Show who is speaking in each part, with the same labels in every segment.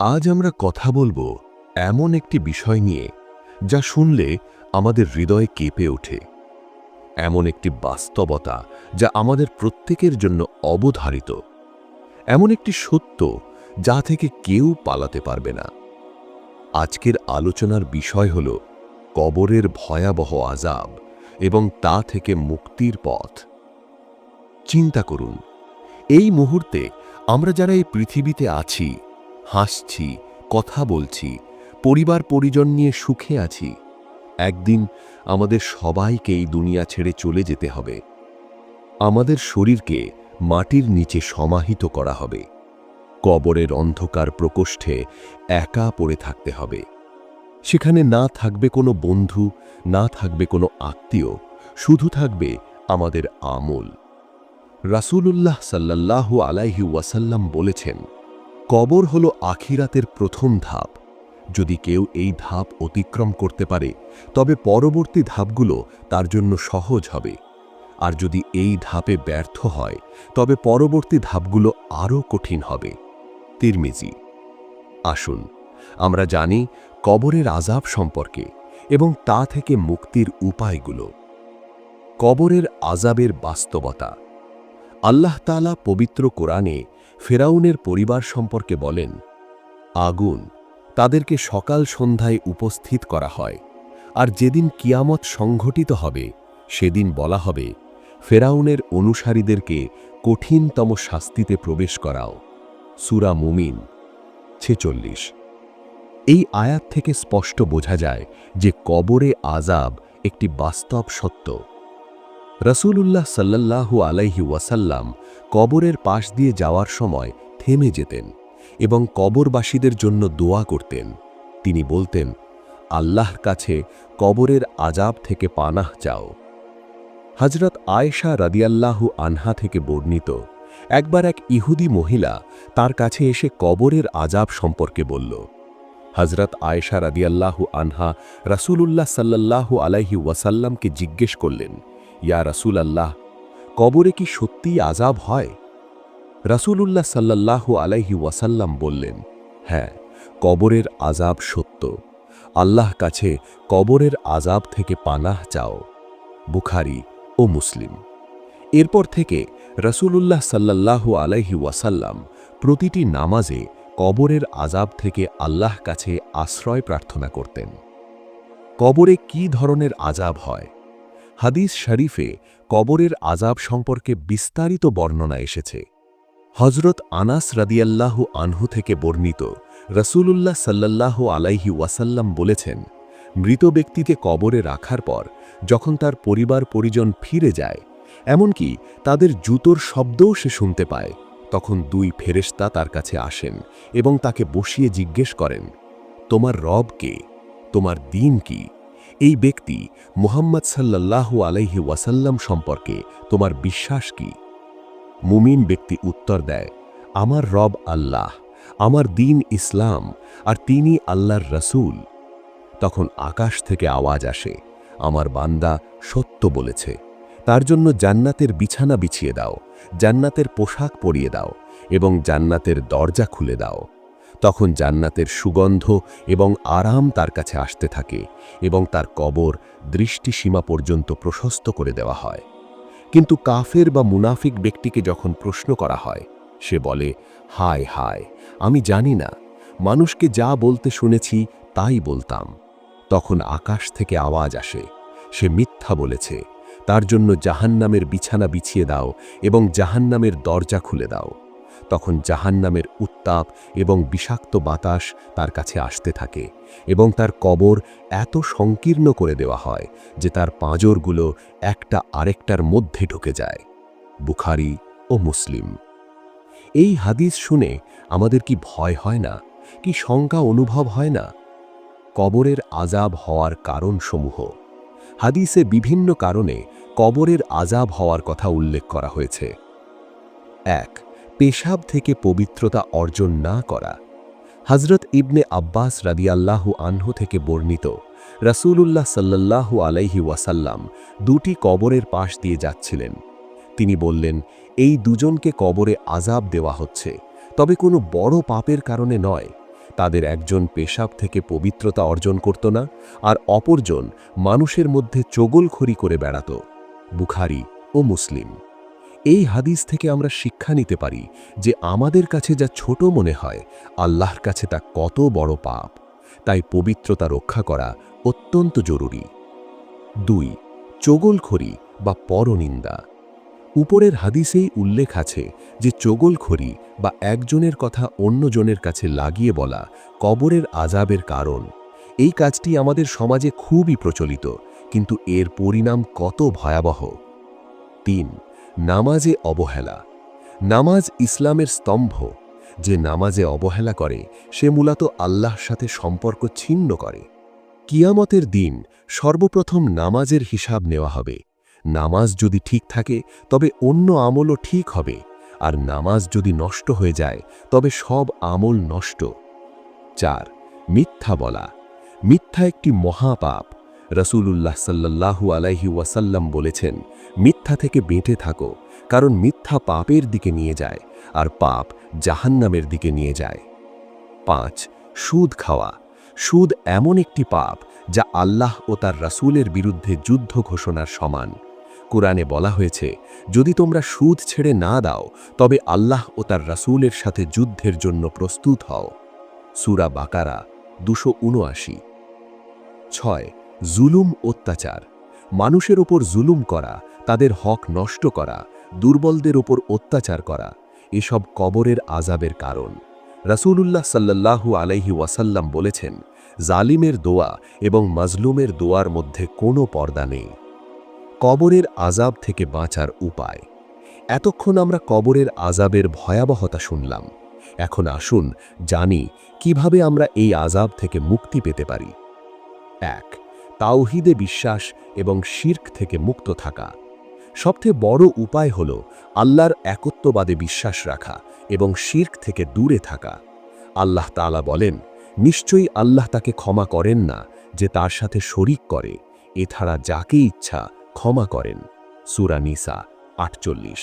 Speaker 1: আজ আমরা কথা বলব এমন একটি বিষয় নিয়ে, যা শুনলে আমাদের হৃদয় কেঁপে ওঠে। এমন একটি বাস্তবতা, যা আমাদের প্রত্যেকের জন্য অবধারিত। এমন একটি সত্য, যা থেকে কেউ পালাতে পারবে না। আজকের আলোচনার বিষয় হল কবরের ভয়াবহ আজাব এবং তা থেকে মুক্তির পথ। চিন্তা করুন, এই মুহূর্তে আমরা যারা এই পৃথিবীতে আছি হাসছি, কথা বলছি, পরিবার পরিজন নিয়ে সুখে আছি। একদিন আমাদের সবাইকে এই দুনিয়া ছেড়ে চলে যেতে হবে। আমাদের শরীরকে মাটির নিচে সমাহিত করা হবে। কবরের অন্ধকার প্রকোষ্ঠে একা পড়ে থাকতে হবে। সেখানে না থাকবে কোনো বন্ধু, না থাকবে কোনো আত্মীয়, শুধু থাকবে আমাদের আমল। রাসূলুল্লাহ সাল্লাল্লাহু আলাইহি ওয়াসাল্লাম বলেছেন কবর হল আখিরাতের প্রথম ধাপ। যদি কেউ এই ধাপ অতিক্রম করতে পারে, তবে পরবর্তী ধাপগুলো তার জন্য সহজ হবে। আর যদি এই ধাপে ব্যর্থ হয়, তবে পরবর্তী ধাপগুলো আরও কঠিন হবে। তিরমিজি। আসুন, আমরা জানি কবরের আজাব সম্পর্কে এবং তা থেকে মুক্তির উপায়গুলো। কবরের আজাবের বাস্তবতা। আল্লাহ তালা পবিত্র কোরআনে ফেরাউনের পরিবার সম্পর্কে বলেন, আগুন তাদেরকে সকাল সন্ধ্যায় উপস্থিত করা হয়, আর যেদিন কিয়ামত সংঘটিত হবে, সেদিন বলা হবে, ফেরাউনের অনুসারীদেরকে কঠিনতম শাস্তিতে প্রবেশ করাও। সুরা মুমিন, ছেচল্লিশ। এই আয়াত থেকে স্পষ্ট বোঝা যায় যে কবরে আজাব একটি বাস্তব সত্য। রসুলুল্লাহ সাল্লাল্লাহু আলাইহি ওয়াসাল্লাম কবরের পাশ দিয়ে যাওয়ার সময় থেমে যেতেন এবং কবরবাসীদের জন্য দোয়া করতেন। তিনি বলতেন, আল্লাহর কাছে কবরের আজাব থেকে পানাহ চাও। হজরত আয়েশা রাদিয়াল্লাহু আনহা থেকে বর্ণিত, একবার এক ইহুদি মহিলা তার কাছে এসে কবরের আজাব সম্পর্কে বলল। হজরত আয়েশা রাদিয়াল্লাহু আনহা রাসূলুল্লাহ সাল্লাল্লাহু আলাইহি ওয়াসাল্লামকে জিজ্ঞেস করলেন ইয়া রাসূল আল্লাহ কবরে কি সত্যিই আজাব হয়? রাসূলুল্লাহ সাল্লাল্লাহু আলাইহি ওয়াসাল্লাম বললেন হ্যাঁ কবরের আজাব সত্য। আল্লাহ কাছে কবরের আজাব থেকে পানাহ চাও, বুখারি ও মুসলিম। এরপর থেকে রসুলুল্লাহ সাল্লাল্লাহু আলাইহি ওয়াসাল্লাম প্রতিটি নামাজে কবরের আজাব থেকে আল্লাহ কাছে আশ্রয় প্রার্থনা করতেন। কবরে কি ধরনের আজাব হয়? হাদিস শরীফে কবরের আজাব সম্পর্কে বিস্তারিত বর্ণনা এসেছে। হজরত আনাস রাদিয়াল্লাহু আনহু থেকে বর্ণিত রসুলুল্লাহ সাল্লাল্লাহু আলাইহি ওয়াসাল্লাম বলেছেন, মৃত ব্যক্তিকে কবরে রাখার পর যখন তার পরিবার পরিজন ফিরে যায়, এমনকি তাদের জুতোর শব্দও সে শুনতে পায়, তখন দুই ফেরেশতা তার কাছে আসেন এবং তাকে বসিয়ে জিজ্ঞেস করেন, তোমার রব কে? তোমার দিন কি? এই ব্যক্তি মুহাম্মদ সাল্লাল্লাহু আলাইহি ওয়াসাল্লাম সম্পর্কে তোমার বিশ্বাস কি? মুমিন ব্যক্তি উত্তর দেয়, আমার রব আল্লাহ, আমার দিন ইসলাম, আর তিনি আল্লাহর রসুল। তখন আকাশ থেকে আওয়াজ আসে, আমার বান্দা সত্য বলেছে, তার জন্য জান্নাতের বিছানা বিছিয়ে দাও, জান্নাতের পোশাক পরিয়ে দাও এবং জান্নাতের দরজা খুলে দাও। তখন জান্নাতের সুগন্ধ এবং আরাম তার কাছে আসতে থাকে এবং তার কবর দৃষ্টিসীমা পর্যন্ত প্রশস্ত করে দেওয়া হয়। কিন্তু কাফের বা মুনাফিক ব্যক্তিকে যখন প্রশ্ন করা হয়, সে বলে, হায় হায়, আমি জানি না। মানুষকে যা বলতে শুনেছি, তাই বলতাম। তখন আকাশ থেকে আওয়াজ আসে। সে মিথ্যা বলেছে, তার জন্য জাহান্নামের বিছানা বিছিয়ে দাও এবং জাহান্নামের দরজা খুলে দাও। তখন জাহান্নামের উত্তাপ এবং বিষাক্ত বাতাস তার কাছে আসতে থাকে এবং তার কবর এত সংকীর্ণ করে দেওয়া হয় যে তার পাঁজরগুলো একটা আরেকটার মধ্যে ঢুকে যায়, বুখারি ও মুসলিম। এই হাদিস শুনে আমাদের কি ভয় হয় না? কি শঙ্কা অনুভব হয় না? কবরের আজাব হওয়ার কারণসমূহ। হাদিসে বিভিন্ন কারণে কবরের আজাব হওয়ার কথা উল্লেখ করা হয়েছে। এক পেশাব থেকে পবিত্রতা অর্জন না করা। হজরত ইবনে আব্বাস রাদিয়াল্লাহু আনহু থেকে বর্ণিত, রাসূলুল্লাহ সাল্লাল্লাহু আলাইহি ওয়াসাল্লাম দুটি কবরের পাশ দিয়ে যাচ্ছিলেন। তিনি বললেন, এই দুজনকে কবরে আজাব দেওয়া হচ্ছে। তবে কোনো বড় পাপের কারণে নয়। তাদের একজন পেশাব থেকে পবিত্রতা অর্জন করত না, আর অপরজন মানুষের মধ্যে চগলখড়ি করে বেড়াত। বুখারি ও মুসলিম। এই হাদিস থেকে আমরা শিক্ষা নিতে পারি যে আমাদের কাছে যা ছোট মনে হয়, আল্লাহর কাছে তা কত বড় পাপ। তাই পবিত্রতা রক্ষা করা অত্যন্ত জরুরি। দুই, চগলখড়ি বা পরনিন্দা। উপরের হাদিসেই উল্লেখ আছে যে চগলখড়ি বা একজনের কথা অন্যজনের কাছে লাগিয়ে বলা কবরের আজাবের কারণ। এই কাজটি আমাদের সমাজে খুবই প্রচলিত, কিন্তু এর পরিণাম কত ভয়াবহ। তিন নামাজে অবহেলা। নামাজ ইসলামের স্তম্ভ। যে নামাজে অবহেলা করে, সে মূলত আল্লাহর সাথে সম্পর্ক ছিন্ন করে। কিয়ামতের দিন সর্বপ্রথম নামাজের হিসাব নেওয়া হবে। নামাজ যদি ঠিক থাকে, তবে অন্য আমলও ঠিক হবে। আর নামাজ যদি নষ্ট হয়ে যায়, তবে সব আমল নষ্ট। চার, মিথ্যা বলা। মিথ্যা একটি মহাপাপ। রসুলুল্লাহ সাল্লাল্লাহু আলাইহি ওয়াসাল্লাম বলেছেন, মিথ্যা থেকে বেঁটে থাকো, কারণ মিথ্যা পাপের দিকে নিয়ে যায় আর পাপ জাহান্নামের দিকে নিয়ে যায়। পাঁচ, সুদ খাওয়া। সুদ এমন একটি পাপ যা আল্লাহ ও তার রাসূলের বিরুদ্ধে যুদ্ধ ঘোষণার সমান। কোরআনে বলা হয়েছে, যদি তোমরা সুদ ছেড়ে না দাও, তবে আল্লাহ ও তার রাসূলের সাথে যুদ্ধের জন্য প্রস্তুত হও। সুরা বাকারা দুশো উনআশি। ছয় জুলুম অত্যাচার। মানুষের ওপর জুলুম করা, তাদের হক নষ্ট করা, দুর্বলদের ওপর অত্যাচার করা, এসব কবরের আজাবের কারণ। রাসূলুল্লাহ সাল্লাল্লাহু আলাইহি ওয়াসাল্লাম বলেছেন, জালিমের দোয়া এবং মাজলুমের দোয়ার মধ্যে কোনো পর্দা নেই। কবরের আজাব থেকে বাঁচার উপায়। এতক্ষণ আমরা কবরের আজাবের ভয়াবহতা শুনলাম। এখন আসুন জানি কীভাবে আমরা এই আজাব থেকে মুক্তি পেতে পারি। এক তাওহিদে বিশ্বাস এবং শির্ক থেকে মুক্ত থাকা। সবচেয়ে বড় উপায় হল আল্লাহর একত্ববাদে বিশ্বাস রাখা এবং শির্ক থেকে দূরে থাকা। আল্লাহ তাআলা বলেন, নিশ্চয়ই আল্লাহ তাকে ক্ষমা করেন না যে তার সাথে শরিক করে, এছাড়া যাকে ইচ্ছা ক্ষমা করেন। সুরা নিসা, আটচল্লিশ।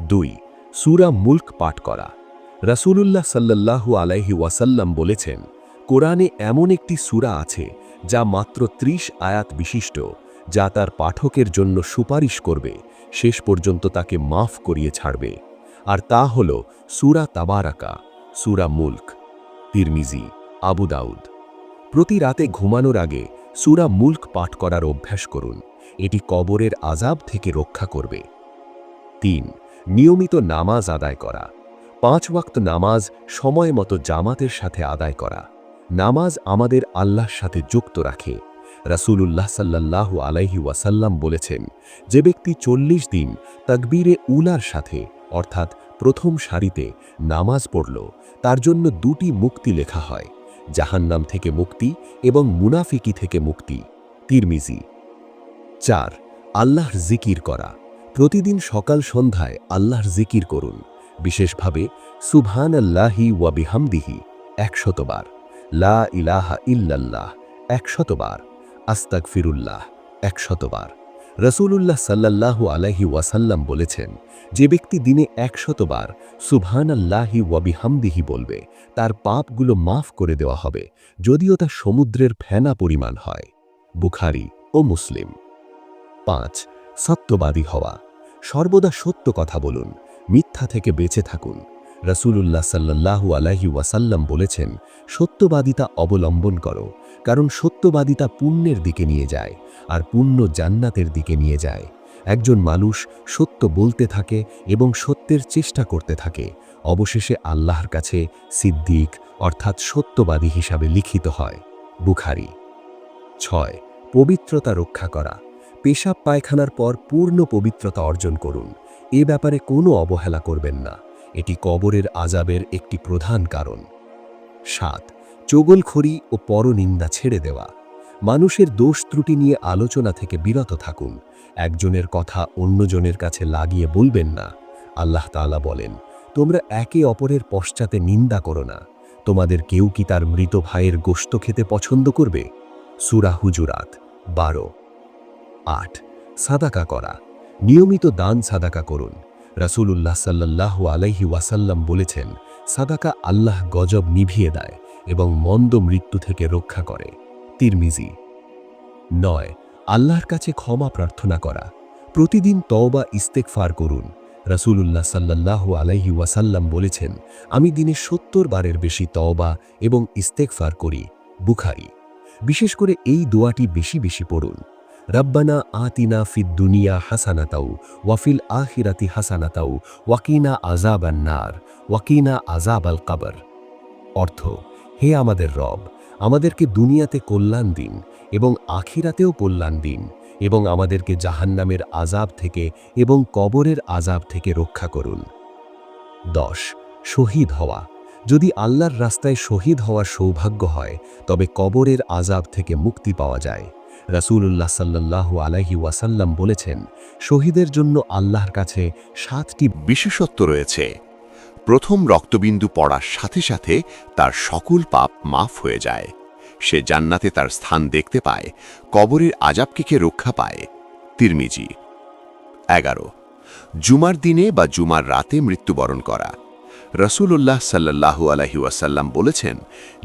Speaker 1: দুই, সুরা মুল্ক পাঠ করা। রাসূলুল্লাহ সাল্লাল্লাহু আলাইহি ওয়াসাল্লাম বলেছেন, কোরআনে এমন একটি সুরা আছে যা মাত্র ত্রিশ আয়াত বিশিষ্ট, যা তার পাঠকের জন্য সুপারিশ করবে, শেষ পর্যন্ত তাকে মাফ করিয়ে ছাড়বে। আর তা হল সুরা তাবারাকা, সুরা মুল্ক, তিরমিজি, আবু দাউদ। প্রতি রাতে ঘুমানোর আগে সুরা মুল্ক পাঠ করার অভ্যাস করুন। এটি কবরের আজাব থেকে রক্ষা করবে। তিন, নিয়মিত নামাজ আদায় করা। পাঁচ ওয়াক্ত নামাজ সময় মতো জামাতের সাথে আদায় করা। নামাজ আমাদের আল্লাহর সাথে যুক্ত রাখে। রাসূলুল্লাহ সাল্লাল্লাহু আলাইহি ওয়াসাল্লাম বলেছেন, যে ব্যক্তি চল্লিশ দিন তাকবীরে উলার সাথে, অর্থাৎ প্রথম সারিতে নামাজ পড়ল, তার জন্য দুটি মুক্তি লেখা হয়, জাহান্নাম থেকে মুক্তি এবং মুনাফিকি থেকে মুক্তি। তিরমিজি, চার, আল্লাহর জিকির করা। প্রতিদিন সকাল সন্ধ্যায় আল্লাহর জিকির করুন। বিশেষভাবে সুবহান আল্লাহি ওয়া বিহামদিহি, একশতবার। লা ইলাহা ইল্লাল্লাহ, একশতবার। আস্তাক ফিরুল্লাহ একশতবার। রসুলুল্লাহ সাল্লাল্লাহু আলাইহি ওয়াসাল্লাম বলেছেন, যে ব্যক্তি দিনে একশতবার সুবহান আল্লাহি ওয়াবিহামদিহি বলবে, তার পাপগুলো মাফ করে দেওয়া হবে, যদিও তা সমুদ্রের ফেনা পরিমাণ হয়। বুখারি ও মুসলিম। পাঁচ, সত্যবাদী হওয়া। সর্বদা সত্য কথা বলুন, মিথ্যা থেকে বেঁচে থাকুন। রসুলুল্লাহ সাল্লাল্লাহু আলাইহি ওয়াসাল্লাম বলেছেন, সত্যবাদিতা অবলম্বন করো, কারণ সত্যবাদিতা পুণ্যের দিকে নিয়ে যায় আর পুণ্য জান্নাতের দিকে নিয়ে যায়। একজন মানুষ সত্য বলতে থাকে এবং সত্যের চেষ্টা করতে থাকে, অবশেষে আল্লাহর কাছে সিদ্দিক অর্থাৎ সত্যবাদী হিসাবে লিখিত হয়। বুখারি। ছয়, পবিত্রতা রক্ষা করা। পেশাব পায়খানার পর পূর্ণ পবিত্রতা অর্জন করুন। এ ব্যাপারে কোনো অবহেলা করবেন না। এটি কবরের আজাবের একটি প্রধান কারণ। সাত, চোগলখড়ি ও পরনিন্দা ছেড়ে দেওয়া। মানুষের দোষ ত্রুটি নিয়ে আলোচনা থেকে বিরত থাকুন। একজনের কথা অন্যজনের কাছে লাগিয়ে বলবেন না। আল্লাহ তাআলা বলেন, তোমরা একে অপরের পশ্চাতে নিন্দা করো না। তোমাদের কেউ কি তার মৃত ভাইয়ের গোশত খেতে পছন্দ করবে? সুরা হুজুরাত, বারো। আট, সাদাকা করা। নিয়মিত দান সাদাকা করুন। রাসূলুল্লাহ সাল্লাল্লাহু আলাইহি ওয়াসাল্লাম বলেছেন, সাদাকা আল্লাহ গজব নিভিয়ে দেয় এবং মন্দ মৃত্যু থেকে রক্ষা করে। তিরমিজি, নয়, আল্লাহর কাছে ক্ষমা প্রার্থনা করা। প্রতিদিন তওবা ইস্তেকফার করুন। রাসূলুল্লাহ সাল্লাল্লাহু আলাইহি ওয়াসাল্লাম বলেছেন, আমি দিনে সত্তর বারের বেশি তওবা এবং ইস্তেকফার করি। বুখারি, বিশেষ করে এই দোয়াটি বেশি বেশি পড়ুন। রব্বানা আতিনা ফিদ দুনিয়া হাসানাতাও ওয়াফিল আখিরাতি হাসানাতাও, ওয়াকিনা আজাবান নার, ওয়াকিনা আজাব আল কাবর। অর্থ, হে আমাদের রব, আমাদেরকে দুনিয়াতে কল্যাণ দিন এবং আখিরাতেও কল্যাণ দিন এবং আমাদেরকে জাহান্নামের আজাব থেকে এবং কবরের আজাব থেকে রক্ষা করুন। দশ, শহীদ হওয়া। যদি আল্লাহর রাস্তায় শহীদ হওয়ার সৌভাগ্য হয়, তবে কবরের আজাব থেকে মুক্তি পাওয়া যায়। রাসূলুল্লাহ সাল্লাল্লাহু আলাইহি ওয়াসাল্লাম বলেছেন, শহীদের জন্য আল্লাহর কাছে সাতটি
Speaker 2: বিশেষত্ব রয়েছে। প্রথম রক্তবিন্দু পড়ার সাথে সাথে তার সকল পাপ মাফ হয়ে যায়। সে জান্নাতে তার স্থান দেখতে পায়, কবরের আজাব থেকে রক্ষা পায়। তিরমিজি এগারো, জুমার দিনে বা জুমার রাতে মৃত্যুবরণ করা। রসুল্লাহ সাল্লাহু আলহি ওয়াসাল্লাম বলেছেন,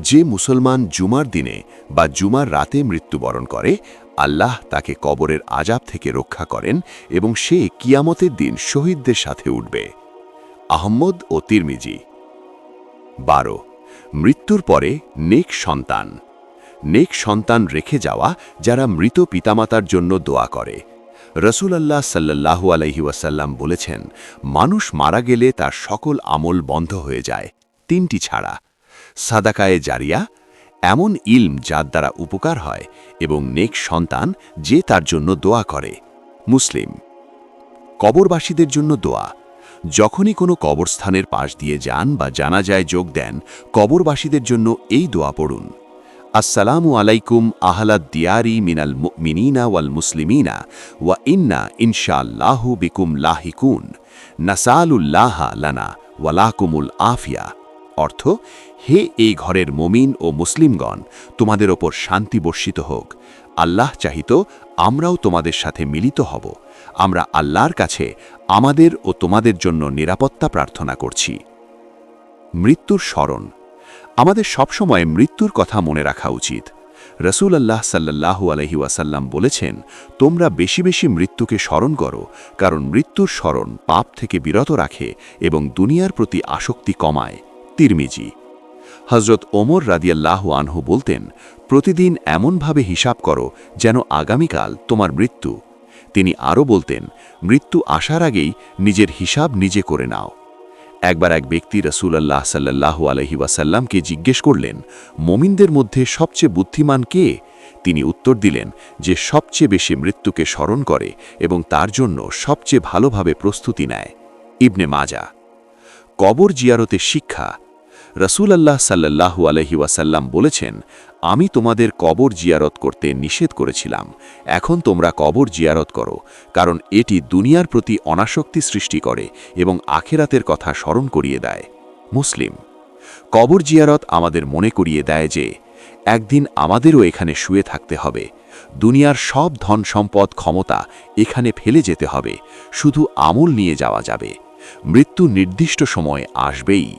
Speaker 2: যে মুসলমান জুমার দিনে বা জুমার রাতে মৃত্যুবরণ করে, আল্লাহ তাকে কবরের আজাব থেকে রক্ষা করেন এবং সে কিয়ামতের দিন শহীদদের সাথে উঠবে। আহম্মদ ও তিরমিজি। বারো, মৃত্যুর পরে নেক সন্তান। নেক সন্তান রেখে যাওয়া যারা মৃত পিতামাতার জন্য দোয়া করে রসুল আল্লাহ সাল্লাহু আলহি ওয়াসাল্লাম বলেছেন, মানুষ মারা গেলে তার সকল আমল বন্ধ হয়ে যায়, তিনটি ছাড়া। সাদাকায়ে জারিয়া, এমন ইলম যার দ্বারা উপকার হয় এবং নেক সন্তান যে তার জন্য দোয়া করে। মুসলিম, কবরবাসীদের জন্য দোয়া। যখনই কোনো কবরস্থানের পাশ দিয়ে যান বা জানাজায় যোগ দেন, কবরবাসীদের জন্য এই দোয়া পড়ুন। আসসালামু আলাইকুম আহলাদ দিয়ারি মিনাল মিনিনা ওয়াল মুসলিমিনা ওয়া ইন্না ইনশাআল্লাহু বিকুম লাহিকুন। নাসালুল্লাহ লানা ওয়ালাকুমুল আফিয়া। অর্থ, হে এই ঘরের মমিন ও মুসলিমগণ, তোমাদের ওপর শান্তি বর্ষিত হোক। আল্লাহ চাহিত, আমরাও তোমাদের সাথে মিলিত হব। আমরা আল্লাহর কাছে, আমাদের ও তোমাদের জন্য নিরাপত্তা প্রার্থনা করছি। মৃত্যুর স্মরণ আমাদের সবসময় মৃত্যুর কথা মনে রাখা উচিত। রসুল আল্লাহ সাল্লাহু আলহি ওয়াসাল্লাম বলেছেন, তোমরা বেশি বেশি মৃত্যুকে স্মরণ করো, কারণ মৃত্যুর স্মরণ পাপ থেকে বিরত রাখে এবং দুনিয়ার প্রতি আসক্তি কমায়। তিরমিজি। হজরত ওমর রাদিয়াল্লাহ আনহু বলতেন, প্রতিদিন এমনভাবে হিসাব করো যেন আগামীকাল তোমার মৃত্যু। তিনি আরও বলতেন, মৃত্যু আসার আগেই নিজের হিসাব নিজে করে নাও। একবার এক ব্যক্তি রসুলাল্লাহ সাল্লাহ আলহি ওয়াসাল্লামকে জিজ্ঞেস করলেন, মোমিনদের মধ্যে সবচেয়ে বুদ্ধিমান কে? তিনি উত্তর দিলেন, যে সবচেয়ে বেশি মৃত্যুকে স্মরণ করে এবং তার জন্য সবচেয়ে ভালোভাবে প্রস্তুতি নেয়। ইবনে মাজা কবর জিয়ারতে শিক্ষা রসুল আল্লাহ সাল্লাহু আলহি ওয়াসাল্লাম বলেছেন, আমি তোমাদের কবর জিয়ারত করতে নিষেধ করেছিলাম। এখন তোমরা কবর জিয়ারত করো, কারণ এটি দুনিয়ার প্রতি অনাসক্তি সৃষ্টি করে এবং আখেরাতের কথা স্মরণ করিয়ে দেয়। মুসলিম, কবর জিয়ারত আমাদের মনে করিয়ে দেয় যে, একদিন আমাদেরও এখানে শুয়ে থাকতে হবে। দুনিয়ার সব ধন সম্পদ ক্ষমতা এখানে ফেলে যেতে হবে। শুধু আমল নিয়ে যাওয়া যাবে। মৃত্যু নির্দিষ্ট সময় আসবেই।